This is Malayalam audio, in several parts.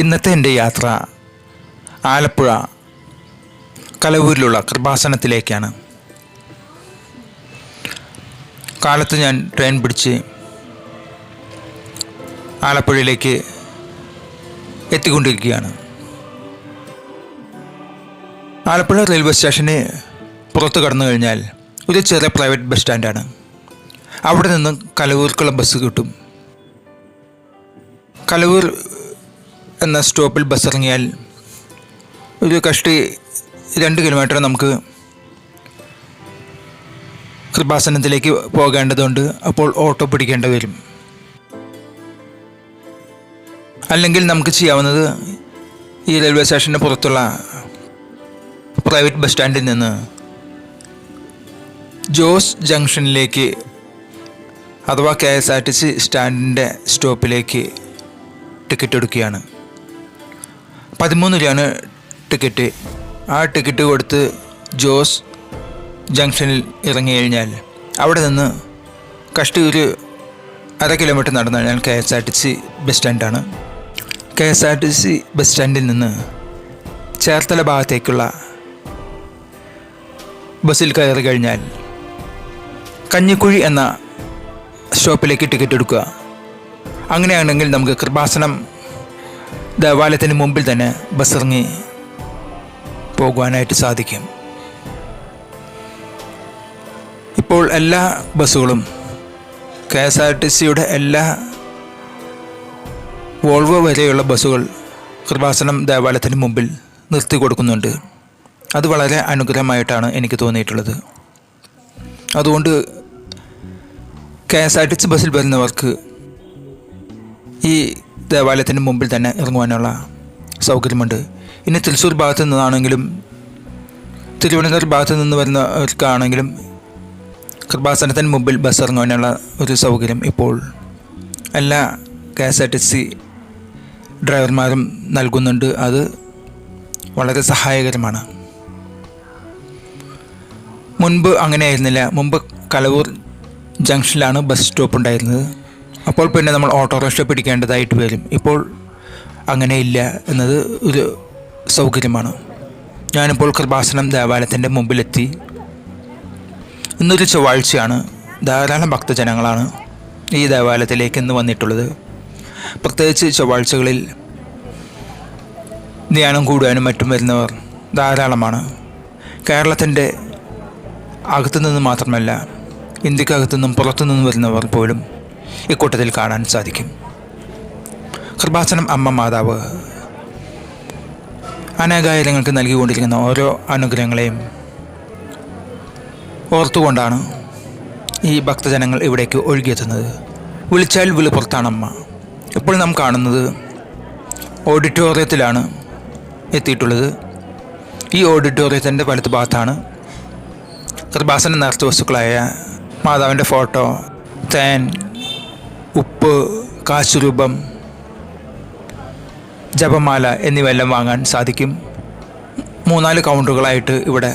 ഇന്നത്തെ എന്റെ യാത്ര ആലപ്പുഴ കലവൂരിലുള്ള കൃപാസനത്തിലേക്കാണ്. കാലത്ത് ഞാൻ ട്രെയിൻ പിടിച്ച് ആലപ്പുഴയിലേക്ക് എത്തിക്കൊണ്ടിരിക്കുകയാണ്. ആലപ്പുഴ റെയിൽവേ സ്റ്റേഷന് പുറത്ത് കടന്നു കഴിഞ്ഞാൽ ഒരു ചെറിയ പ്രൈവറ്റ് ബസ് സ്റ്റാൻഡാണ്. അവിടെ നിന്ന് കലവൂർക്കുള്ള ബസ് കിട്ടും. കലവൂർ എന്ന സ്റ്റോപ്പിൽ ബസ് ഇറങ്ങിയാൽ ഒരു കഷ്ടി രണ്ട് കിലോമീറ്റർ നമുക്ക് കൃപാസനത്തിലേക്ക് പോകേണ്ടതുണ്ട്. അപ്പോൾ ഓട്ടോ പിടിക്കേണ്ടി വരും. അല്ലെങ്കിൽ നമുക്ക് ചെയ്യാവുന്നത് ഈ റെയിൽവേ സ്റ്റേഷന് പുറത്തുള്ള പ്രൈവറ്റ് ബസ് സ്റ്റാൻഡിൽ നിന്ന് ജോസ് ജംഗ്ഷനിലേക്ക് അഥവാ K S R T C സ്റ്റാൻഡിന്റെ സ്റ്റോപ്പിലേക്ക് ടിക്കറ്റ് എടുക്കുകയാണ്. പതിമൂന്ന് രൂപയാണ് ടിക്കറ്റ്. ആ ടിക്കറ്റ് കൊടുത്ത് ജോസ് ജംഗ്ഷനിൽ ഇറങ്ങി കഴിഞ്ഞാൽ അവിടെ നിന്ന് കഷ്ടി ഒരു അര കിലോമീറ്റർ നടന്നു കഴിഞ്ഞാൽ K S R T C bus സ്റ്റാൻഡാണ്. K S R T C bus സ്റ്റാൻഡിൽ നിന്ന് ചേർത്തല ഭാഗത്തേക്കുള്ള ബസ്സിൽ കയറി കഴിഞ്ഞാൽ കഞ്ഞിക്കുഴി എന്ന സ്റ്റോപ്പിലേക്ക് ടിക്കറ്റ് എടുക്കുക. അങ്ങനെയാണെങ്കിൽ നമുക്ക് കൃപാസനം ദേവാലയത്തിന് മുമ്പിൽ തന്നെ ബസ് ഇറങ്ങി പോകുവാനായിട്ട് സാധിക്കും. ഇപ്പോൾ എല്ലാ ബസ്സുകളും കെ എസ് ആർ ടി സിയുടെ എല്ലാ വോൾവോ വരെയുള്ള ബസ്സുകൾ കൃപാസനം ദേവാലയത്തിന് മുമ്പിൽ നിർത്തി കൊടുക്കുന്നുണ്ട്. അത് വളരെ അനുഗ്രഹമായിട്ടാണ് എനിക്ക് തോന്നിയിട്ടുള്ളത്. അതുകൊണ്ട് K S R T C ബസ്സിൽ വരുന്നവർക്ക് ഈ ദേവാലയത്തിന് മുമ്പിൽ തന്നെ ഇറങ്ങുവാനുള്ള സൗകര്യമുണ്ട്. ഇനി തൃശ്ശൂർ ഭാഗത്തു നിന്നാണെങ്കിലും തിരുവനന്തപുരം ഭാഗത്തു നിന്ന് വരുന്നവർക്കാണെങ്കിലും കൃപാസനത്തിന് മുമ്പിൽ ബസ് ഇറങ്ങുവാനുള്ള ഒരു സൗകര്യം ഇപ്പോൾ എല്ലാ K S R T C ഡ്രൈവർമാരും നൽകുന്നുണ്ട്. അത് വളരെ സഹായകരമാണ്. മുൻപ് അങ്ങനെയായിരുന്നില്ല. മുമ്പ് കലവൂർ ജംഗ്ഷനിലാണ് ബസ് സ്റ്റോപ്പ് ഉണ്ടായിരുന്നത്. അപ്പോൾ പിന്നെ നമ്മൾ ഓട്ടോറിക്ഷ പിടിക്കേണ്ടതായിട്ട് വരും. ഇപ്പോൾ അങ്ങനെയില്ല എന്നത് ഒരു സൗകര്യമാണ്. ഞാനിപ്പോൾ കൃപാസനം ദേവാലയത്തിന്റെ മുമ്പിലെത്തി. ഇന്നൊരു ചൊവ്വാഴ്ചയാണ്. ധാരാളം ഭക്തജനങ്ങളാണ് ഈ ദേവാലയത്തിലേക്ക് ഇന്ന് വന്നിട്ടുള്ളത്. പ്രത്യേകിച്ച് ചൊവ്വാഴ്ചകളിൽ ധ്യാനം കൂടുവാനും മറ്റും വരുന്നവർ ധാരാളമാണ്. കേരളത്തിന്റെ അകത്തു നിന്ന് മാത്രമല്ല ഇന്ത്യക്കകത്തു നിന്നും പുറത്തു നിന്നും വരുന്നവർ പോലും ഇക്കൂട്ടത്തിൽ കാണാൻ സാധിക്കും. കൃപാസനം അമ്മ മാതാവ് അനേകായിരങ്ങൾക്ക് നൽകിക്കൊണ്ടിരിക്കുന്ന ഓരോ അനുഗ്രഹങ്ങളെയും ഓർത്തുകൊണ്ടാണ് ഈ ഭക്തജനങ്ങൾ ഇവിടേക്ക് ഒഴുകിയെത്തുന്നത്. വിളിച്ചാൽ വിളിപ്പുറത്താണമ്മ ഇപ്പോൾ നാം കാണുന്നത് ഓഡിറ്റോറിയത്തിലാണ് എത്തിയിട്ടുള്ളത്. ഈ ഓഡിറ്റോറിയത്തിന്റെ വലത്ത് ഭാഗത്താണ് കൃപാസന നേർത്ത വസ്തുക്കളായ മാതാവിന്റെ ഫോട്ടോ തേൻ ഉപ്പ് കാശുരൂപം ജപമാല എന്നിവയെല്ലാം വാങ്ങാൻ സാധിക്കും. മൂന്നാൽ കൗണ്ടറുകളായിട്ട് ഇവിടെ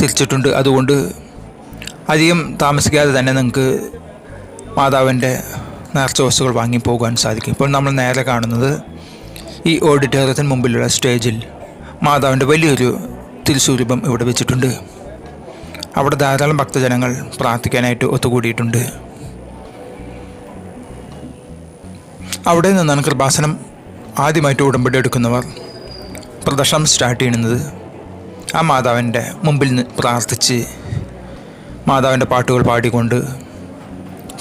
തിരിച്ചിട്ടുണ്ട്. അതുകൊണ്ട് അധികം താമസിക്കാതെ തന്നെ നിങ്ങൾക്ക് മാതാവിന്റെ നേർച്ച വസ്തുക്കൾ വാങ്ങി പോകാൻ സാധിക്കും. ഇപ്പോൾ നമ്മൾ നേരെ കാണുന്നത് ഈ ഓഡിറ്റോറിയത്തിന് മുമ്പിലുള്ള സ്റ്റേജിൽ മാതാവിന്റെ വലിയൊരു തിരിച്ചുരൂപം ഇവിടെ വെച്ചിട്ടുണ്ട്. അവിടെ ധാരാളം ഭക്തജനങ്ങൾ പ്രാർത്ഥിക്കാനായിട്ട് ഒത്തുകൂടിയിട്ടുണ്ട്. അവിടെ നിന്നാണ് കൃപാസനം ആദ്യമായിട്ട് ഉടമ്പടി എടുക്കുന്നവർ. പ്രദർശനം സ്റ്റാർട്ട് ചെയ്യുന്നത് ആ മാതാവിന്റെ മുമ്പിൽ പ്രാർത്ഥിച്ച് മാതാവിന്റെ പാട്ടുകൾ പാടിക്കൊണ്ട്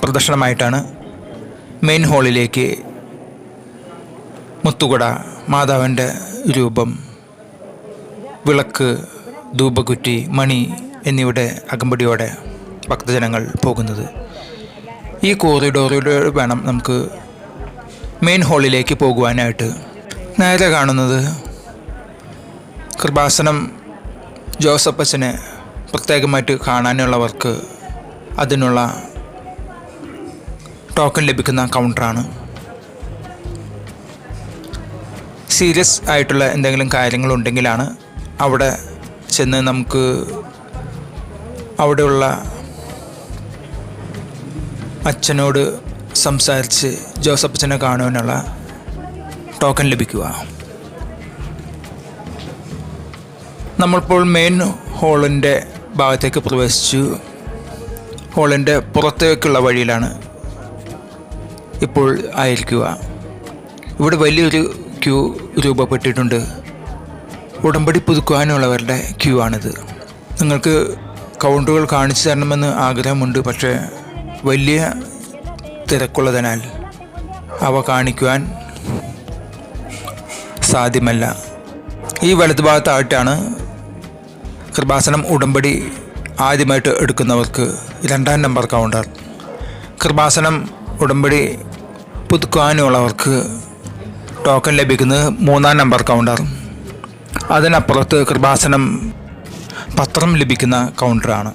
പ്രദർശനമായിട്ടാണ് മെയിൻ ഹാളിലേക്ക് മുത്തുകുട മാതാവിന്റെ രൂപം വിളക്ക് ധൂപകുറ്റി മണി എന്നിവയുടെ അകമ്പടിയോടെ ഭക്തജനങ്ങൾ പോകുന്നത്. ഈ കോറിഡോറിലൂടെ വേണം നമുക്ക് മെയിൻ ഹാളിലേക്ക് പോകുവാനായിട്ട്. നേരെ കാണുന്നത് കൃപാസനം ജോസഫച്ചനെ പ്രത്യേകമായിട്ട് കാണാനുള്ളവർക്ക് അതിനുള്ള ടോക്കൺ ലഭിക്കുന്ന കൗണ്ടറാണ് സീരിയസ് ആയിട്ടുള്ള എന്തെങ്കിലും കാര്യങ്ങളുണ്ടെങ്കിലാണ് അവിടെ ചെന്ന് നമുക്ക് അവിടെയുള്ള അച്ഛനോട് സംസാരിച്ച് ജോസഫ് അച്ഛനെ കാണുവാനുള്ള ടോക്കൺ ലഭിക്കുക നമ്മളിപ്പോൾ മെയിൻ ഹോളിന്റെ ഭാഗത്തേക്ക് പ്രവേശിച്ചു. ഹോളിന്റെ പുറത്തേക്കുള്ള വഴിയിലാണ് ഇപ്പോൾ ആയിരിക്കുക. ഇവിടെ വലിയൊരു ക്യൂ രൂപപ്പെട്ടിട്ടുണ്ട്. ഉടമ്പടി പുതുക്കുവാനുള്ളവരുടെ ക്യൂ ആണിത്. നിങ്ങൾക്ക് കൗണ്ടറുകൾ കാണിച്ചു തരണമെന്ന് ആഗ്രഹമുണ്ട് പക്ഷേ വലിയ തിരക്കുള്ളതിനാൽ അവ കാണിക്കുവാൻ സാധ്യമല്ല. ഈ വലതുഭാഗത്തായിട്ടാണ് കൃപാസനം ഉടമ്പടി ആദ്യമായിട്ട് എടുക്കുന്നവർക്ക് രണ്ടാം നമ്പർ കൗണ്ടർ. കൃപാസനം ഉടമ്പടി പുതുക്കാനുള്ളവർക്ക് ടോക്കൺ ലഭിക്കുന്നത് മൂന്നാം നമ്പർ കൗണ്ടർ. അതിനപ്പുറത്ത് കൃപാസനം പത്രം ലഭിക്കുന്ന കൗണ്ടറാണ്.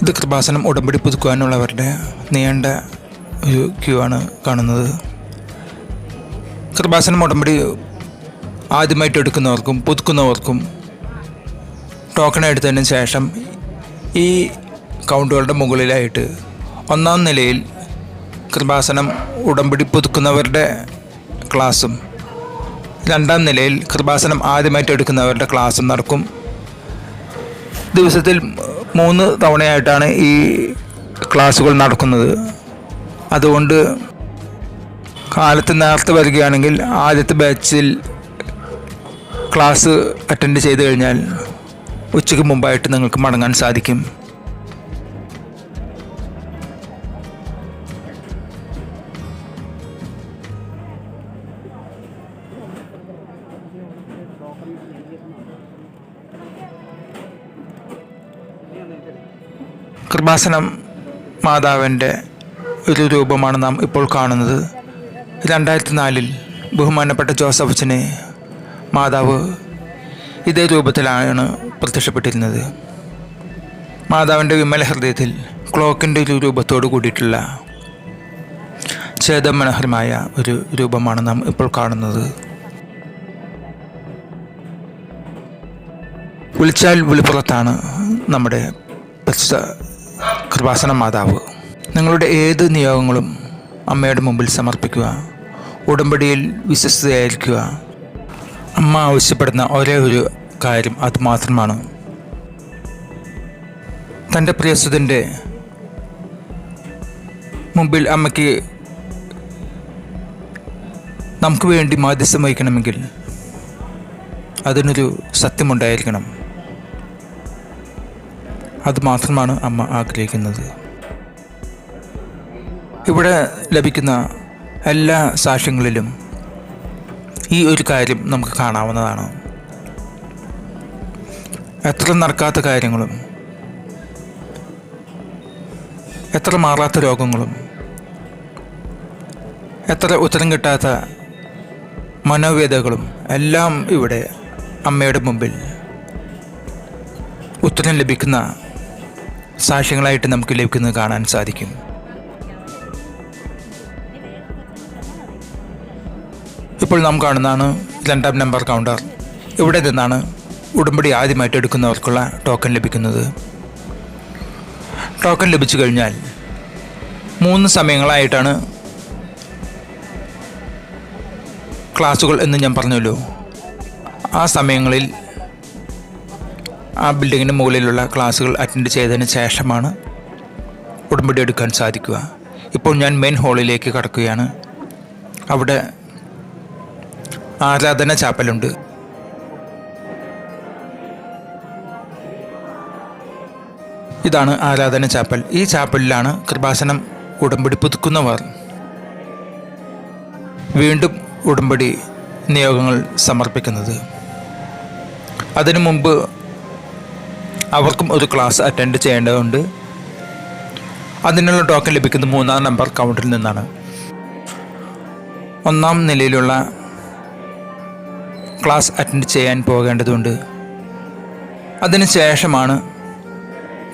ഇത് കൃപാസനം ഉടമ്പടി പുതുക്കുവാനുള്ളവരുടെ നീണ്ട ഒരു ക്യൂ ആണ് കാണുന്നത്. കൃപാസനം ഉടമ്പടി ആദ്യമായിട്ട് എടുക്കുന്നവർക്കും പുതുക്കുന്നവർക്കും ടോക്കൺ എടുത്തതിന് ശേഷം ഈ കൗണ്ടുകളുടെ മുകളിലായിട്ട് ഒന്നാം നിലയിൽ കൃപാസനം ഉടമ്പടി പുതുക്കുന്നവരുടെ ക്ലാസ്സും രണ്ടാം നിലയിൽ കൃപാസനം ആദ്യമായിട്ട് എടുക്കുന്നവരുടെ ക്ലാസ്സും നടക്കും. ദിവസത്തിൽ മൂന്ന് തവണയായിട്ടാണ് ഈ ക്ലാസ്സുകൾ നടക്കുന്നത്. അതുകൊണ്ട് കാലത്ത് നേരത്തെ വരികയാണെങ്കിൽ ആദ്യത്തെ ബാച്ചിൽ ക്ലാസ് അറ്റൻഡ് ചെയ്ത് കഴിഞ്ഞാൽ ഉച്ചയ്ക്ക് മുമ്പായിട്ട് നിങ്ങൾക്ക് മടങ്ങാൻ സാധിക്കും. കൃപാസനം മാതാവിന്റെ ഒരു രൂപമാണ് നാം ഇപ്പോൾ കാണുന്നത്. രണ്ടായിരത്തി നാലിൽ ബഹുമാനപ്പെട്ട ജോസഫച്ചനെ മാതാവ് ഇതേ രൂപത്തിലാണ് പ്രത്യക്ഷപ്പെട്ടിരുന്നത്. മാതാവിന്റെ വിമല ഹൃദയത്തിൽ ക്ലോക്കിന്റെ ഒരു രൂപത്തോട് കൂടിയിട്ടുള്ള ഛേദമനോഹരമായ ഒരു രൂപമാണ് നാം ഇപ്പോൾ കാണുന്നത്. വിളിച്ചാൽ വിളിപ്പുറത്താണ് നമ്മുടെ പരിശുദ്ധ കൃപാസന മാതാവ് നിങ്ങളുടെ ഏത് നിയോഗങ്ങളും അമ്മയുടെ മുമ്പിൽ സമർപ്പിക്കുക ഉടമ്പടിയിൽ വിശ്വസ്തയായിരിക്കുക. അമ്മ ആവശ്യപ്പെടുന്ന ഒരേ ഒരു കാര്യം അതുമാത്രമാണ് തന്റെ പ്രിയസുതന്റെ മുമ്പിൽ അമ്മയ്ക്ക് നമുക്ക് വേണ്ടി മാധ്യസ്ഥം വഹിക്കണമെങ്കിൽ അതിനൊരു സത്യമുണ്ടായിരിക്കണം. അത് മാത്രമാണ് അമ്മ ആഗ്രഹിക്കുന്നത്. ഇവിടെ ലഭിക്കുന്ന എല്ലാ സാക്ഷ്യങ്ങളിലും ഈ ഒരു കാര്യം നമുക്ക് കാണാവുന്നതാണ്. എത്ര നടക്കാത്ത കാര്യങ്ങളും എത്ര മാറാത്ത രോഗങ്ങളും എത്ര ഉത്തരം കിട്ടാത്ത മനോവേദകളും എല്ലാം ഇവിടെ അമ്മയുടെ മുമ്പിൽ ഉത്തരം ലഭിക്കുന്ന സാക്ഷ്യങ്ങളായിട്ട് നമുക്ക് ലഭിക്കുന്നത് കാണാൻ സാധിക്കും. ഇപ്പോൾ നാം കാണുന്നതാണ് രണ്ടാം നമ്പർ കൗണ്ടർ ഇവിടെ നിന്നാണ് ഉടമ്പടി ആദ്യമായിട്ട് എടുക്കുന്നവർക്കുള്ള ടോക്കൺ ലഭിക്കുന്നത്. ടോക്കൺ ലഭിച്ചു കഴിഞ്ഞാൽ മൂന്ന് സമയങ്ങളായിട്ടാണ് ക്ലാസ്സുകൾ എന്ന് ഞാൻ പറഞ്ഞല്ലോ. ആ സമയങ്ങളിൽ ആ ബിൽഡിങ്ങിന് മുകളിലുള്ള ക്ലാസ്സുകൾ അറ്റൻഡ് ചെയ്തതിന് ശേഷമാണ് ഉടമ്പടി എടുക്കാൻ സാധിക്കുക. ഇപ്പോൾ ഞാൻ മെയിൻ ഹാളിലേക്ക് കടക്കുകയാണ്. അവിടെ ആരാധന ചാപ്പലുണ്ട്. ഇതാണ് ആരാധന ചാപ്പൽ. ഈ ചാപ്പലിലാണ് കൃപാസനം ഉടമ്പടി പുതുക്കുന്നവർ. വീണ്ടും ഉടമ്പടി നിയോഗങ്ങൾ സമർപ്പിക്കുന്നത്. അതിനു മുമ്പ് അവർക്കും ഒരു ക്ലാസ് അറ്റൻഡ് ചെയ്യേണ്ടതുണ്ട്. അതിനുള്ള ടോക്കൺ ലഭിക്കുന്നത് മൂന്നാം നമ്പർ കൗണ്ടറിൽ നിന്നാണ്. ഒന്നാം നിലയിലുള്ള ക്ലാസ് അറ്റൻഡ് ചെയ്യാൻ പോകേണ്ടതുണ്ട്. അതിനുശേഷമാണ്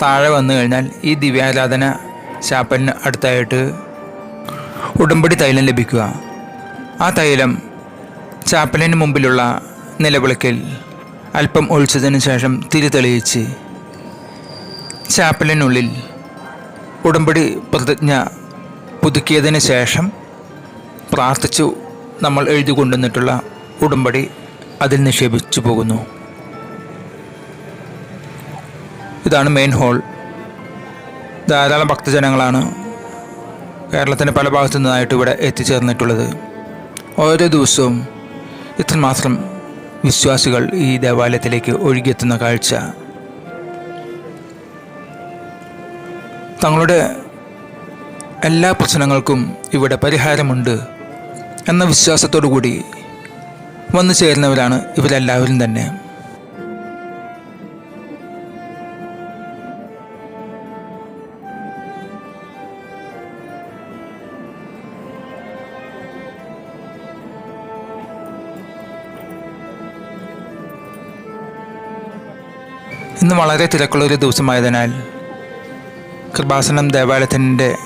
താഴെ വന്നു കഴിഞ്ഞാൽ ഈ ദിവ്യാരാധന ചാപ്പലിന് അടുത്തായിട്ട് ഉടമ്പടി തൈലം ലഭിക്കുക. ആ തൈലം ചാപ്പലിന് മുമ്പിലുള്ള നിലവിളക്കിൽ അല്പം ഒഴിച്ചതിന് ശേഷം തിരി തെളിയിച്ച് ചാപ്പലിനുള്ളിൽ ഉടമ്പടി പ്രതിജ്ഞ പുതുക്കിയതിന് ശേഷം പ്രാർത്ഥിച്ചു നമ്മൾ എഴുതി കൊണ്ടുവന്നിട്ടുള്ള ഉടമ്പടി അതിൽ നിക്ഷേപിച്ചു പോകുന്നു. ഇതാണ് മെയിൻ ഹോൾ ധാരാളം ഭക്തജനങ്ങളാണ് കേരളത്തിന്റെ പല ഭാഗത്തു നിന്നായിട്ട് ഇവിടെ എത്തിച്ചേർന്നിട്ടുള്ളത്. ഓരോ ദിവസവും ഇത്രമാത്രം വിശ്വാസികൾ ഈ ദേവാലയത്തിലേക്ക് ഒഴുകിയെത്തുന്ന കാഴ്ച. തങ്ങളുടെ എല്ലാ പ്രശ്നങ്ങൾക്കും ഇവിടെ പരിഹാരമുണ്ട് എന്ന വിശ്വാസത്തോടു കൂടി വന്നു ചേരുന്നവരാണ് ഇവരെല്ലാവരും തന്നെ. ഇന്ന് വളരെ തിരക്കുള്ള ഒരു ദിവസമായതിനാൽ കൃപാസനം ദേവാലയത്തിന്റെ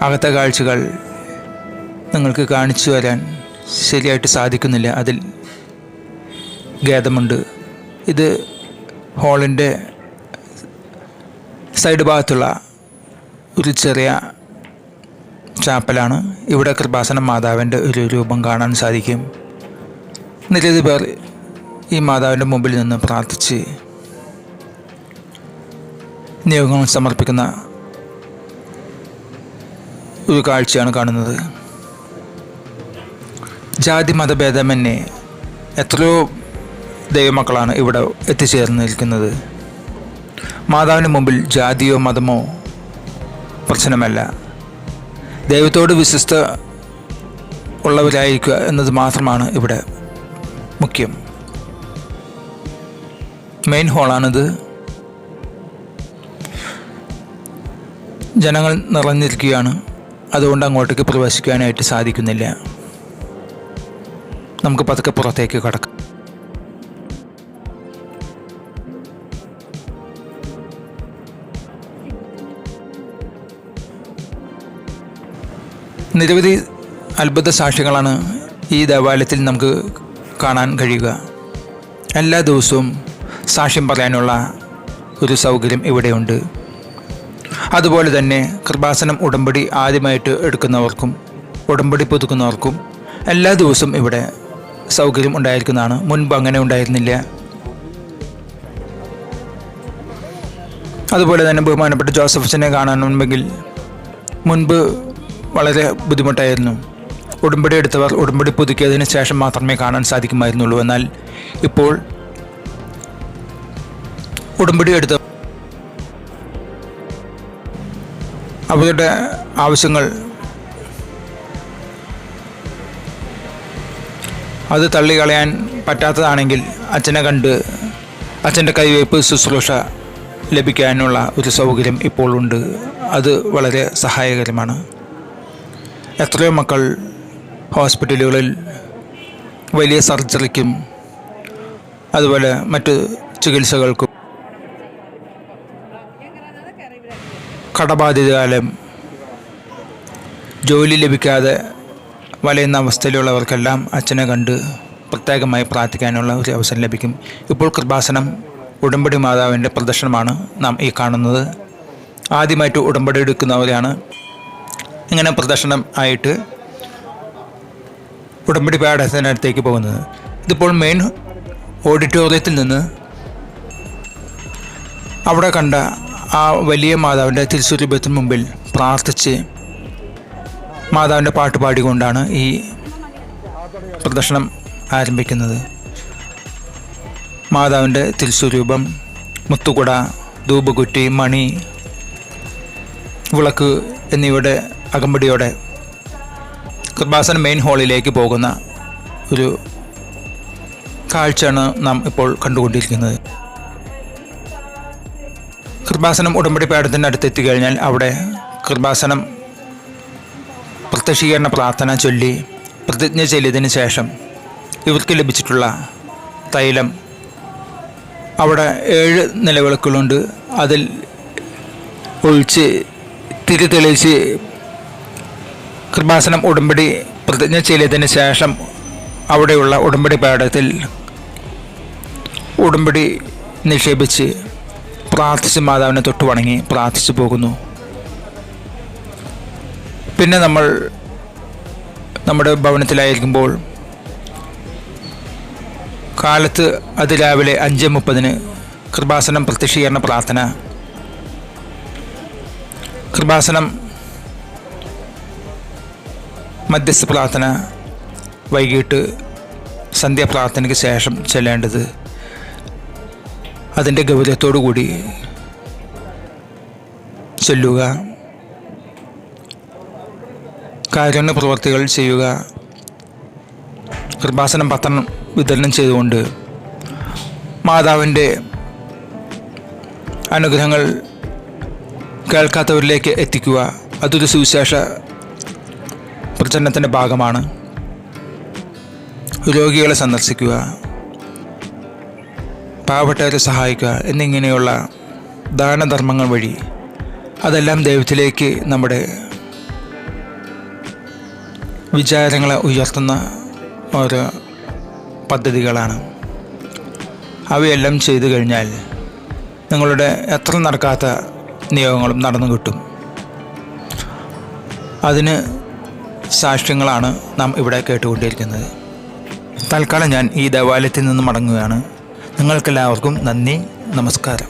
അകത്തെ കാഴ്ചകൾ നിങ്ങൾക്ക് കാണിച്ചു വരാൻ ശരിയായിട്ട് സാധിക്കുന്നില്ല. അതിൽ ഖേദമുണ്ട്. ഇത് ഹോളിന്റെ സൈഡ് ഭാഗത്തുള്ള ഒരു ചെറിയ ചാപ്പലാണ്. ഇവിടെ കൃപാസനം മാതാവിന്റെ ഒരു രൂപം കാണാൻ സാധിക്കും. നിരവധി പേർ ഈ മാതാവിന്റെ മുമ്പിൽ നിന്ന് പ്രാർത്ഥിച്ച് നിയോഗങ്ങൾ സമർപ്പിക്കുന്ന ഒരു കാഴ്ചയാണ് കാണുന്നത്. ജാതി മതഭേദമന്യേ എത്രയോ ദൈവമക്കളാണ് ഇവിടെ എത്തിച്ചേർന്ന് നിൽക്കുന്നത് മാതാവിന് മുമ്പിൽ ജാതിയോ മതമോ പ്രശ്നമല്ല. ദൈവത്തോട് വിശ്വസ്ത ഉള്ളവരായിരിക്കുക എന്നത് മാത്രമാണ് ഇവിടെ മുഖ്യം. മെയിൻ ഹോളാണിത്. ജനങ്ങൾ നിറഞ്ഞിരിക്കുകയാണ്. അതുകൊണ്ട് അങ്ങോട്ടേക്ക് പ്രവേശിക്കാനായിട്ട് സാധിക്കുന്നില്ല. നമുക്ക് പതുക്കെ പുറത്തേക്ക് കടക്കാം. നിരവധി അത്ഭുത സാക്ഷ്യങ്ങളാണ് ഈ ദേവാലയത്തിൽ നമുക്ക് കാണാൻ കഴിയുക. എല്ലാ ദിവസവും സാക്ഷ്യം പറയാനുള്ള ഒരു സൗകര്യം ഇവിടെയുണ്ട്. അതുപോലെ തന്നെ കൃപാസനം ഉടമ്പടി ആദ്യമായിട്ട് എടുക്കുന്നവർക്കും ഉടമ്പടി പുതുക്കുന്നവർക്കും എല്ലാ ദിവസവും ഇവിടെ സൗകര്യം ഉണ്ടായിരിക്കുന്നതാണ്. മുൻപ് അങ്ങനെ ഉണ്ടായിരുന്നില്ല. അതുപോലെ തന്നെ ബഹുമാനപ്പെട്ട ജോസഫിനെ കാണാനുണ്ടെങ്കിൽ മുൻപ് വളരെ ബുദ്ധിമുട്ടായിരുന്നു. ഉടമ്പടി എടുത്തവർ ഉടമ്പടി പുതുക്കിയതിന് ശേഷം മാത്രമേ കാണാൻ സാധിക്കുമായിരുന്നുള്ളൂ. എന്നാൽ ഇപ്പോൾ ഉടമ്പടി എടുത്ത അവരുടെ ആവശ്യങ്ങൾ അത് തള്ളിക്കളയാൻ പറ്റാത്തതാണെങ്കിൽ അച്ഛനെ കണ്ട് അച്ഛന്റെ കൈവയ്പ് ശുശ്രൂഷ ലഭിക്കാനുള്ള ഒരു സൗകര്യം ഇപ്പോൾ ഉണ്ട്. അത് വളരെ സഹായകരമാണ്. എത്രയോ മക്കൾ ഹോസ്പിറ്റലുകളിൽ വലിയ സർജറിക്കും അതുപോലെ മറ്റ് ചികിത്സകൾക്കും കടബാധിതകാലം ജോലി ലഭിക്കാതെ വലയുന്ന അവസ്ഥയിലുള്ളവർക്കെല്ലാം അച്ഛനെ കണ്ട് പ്രത്യേകമായി പ്രാർത്ഥിക്കാനുള്ള ഒരു അവസരം ലഭിക്കും. ഇപ്പോൾ കൃപാസനം ഉടമ്പടി മാതാവിന്റെ പ്രദർശനമാണ് നാം ഈ കാണുന്നത്. ആദ്യമായിട്ട് ഉടമ്പടി എടുക്കുന്നവരാണ് ഇങ്ങനെ പ്രദർശനം ആയിട്ട് ഉടമ്പടി പാഠത്തിനടുത്തേക്ക് പോകുന്നത്. ഇതിപ്പോൾ മെയിൻ ഓഡിറ്റോറിയത്തിൽ നിന്ന് അവിടെ കണ്ട ആ വലിയ മാതാവിന്റെ തിരുസ്വരൂപത്തിന് മുമ്പിൽ പ്രാർത്ഥിച്ച് മാതാവിന്റെ പാട്ട് പാടിക്കൊണ്ടാണ് ഈ പ്രദർശനം ആരംഭിക്കുന്നത്. മാതാവിന്റെ തിരുസ്വരൂപം മുത്തുകുട ധൂപകുറ്റി മണി വിളക്ക് എന്നിവയുടെ അകമ്പടിയോടെ കൃപാസന മെയിൻ ഹാളിലേക്ക് പോകുന്ന ഒരു കാഴ്ചയാണ് നാം ഇപ്പോൾ കണ്ടുകൊണ്ടിരിക്കുന്നത്. കൃപാസനം ഉടമ്പടി പാടത്തിന്റെ അടുത്ത് എത്തിക്കഴിഞ്ഞാൽ അവിടെ കൃപാസനം പ്രത്യക്ഷീകരണ പ്രാർത്ഥന ചൊല്ലി പ്രതിജ്ഞ ചെയ്തതിന് ശേഷം ഇവർക്ക് ലഭിച്ചിട്ടുള്ള തൈലം അവിടെ ഏഴ് നിലവിളക്കുകളുണ്ട്. അതിൽ ഒഴിച്ച് തിരി തെളിയിച്ച് കൃപാസനം ഉടമ്പടി പ്രതിജ്ഞ ചെയ്തതിന് ശേഷം അവിടെയുള്ള ഉടമ്പടി പാഠത്തിൽ ഉടമ്പടി നിക്ഷേപിച്ച് പ്രാർത്ഥിച്ച് മാതാവിനെ തൊട്ട് വണങ്ങി പ്രാർത്ഥിച്ചു പോകുന്നു. പിന്നെ നമ്മൾ നമ്മുടെ ഭവനത്തിലായിരിക്കുമ്പോൾ കാലത്ത് അതിരാവിലെ അഞ്ച് മുപ്പതിന് കൃപാസനം പ്രത്യക്ഷീകരണ പ്രാർത്ഥന. കൃപാസനം മധ്യസ്ഥ പ്രാർത്ഥന വൈകിട്ട് സന്ധ്യാപ്രാർത്ഥനയ്ക്ക് ശേഷം ചെല്ലേണ്ടത് അതിന്റെ ഗൗരവത്തോടു കൂടി ചൊല്ലുക. കാരുണ്യ പ്രവർത്തികൾ ചെയ്യുക. കൃപാസനം പത്രം വിതരണം ചെയ്തുകൊണ്ട് മാതാവിന്റെ അനുഗ്രഹങ്ങൾ കേൾക്കാത്തവരിലേക്ക് എത്തിക്കുക. അതൊരു സുവിശേഷ പ്രചരണത്തിന്റെ ഭാഗമാണ്. രോഗികളെ സന്ദർശിക്കുക. പാവപ്പെട്ടവരെ സഹായിക്കുക എന്നിങ്ങനെയുള്ള ദാനധർമ്മങ്ങൾ വഴി അതെല്ലാം ദൈവത്തിലേക്ക് നമ്മുടെ വിചാരങ്ങളെ ഉയർത്തുന്ന ഓരോ പദ്ധതികളാണ്. അവയെല്ലാം ചെയ്തു കഴിഞ്ഞാൽ നിങ്ങളുടെ എത്ര നടക്കാത്ത നിയോഗങ്ങളും നടന്നു കിട്ടും. അതിന് സാക്ഷ്യങ്ങളാണ് നാം ഇവിടെ കേട്ടുകൊണ്ടിരിക്കുന്നത്. തൽക്കാലം ഞാൻ ഈ ദേവാലയത്തിൽ നിന്ന് മടങ്ങുകയാണ്. നിങ്ങൾക്കെല്ലാവർക്കും നന്ദി നമസ്കാരം.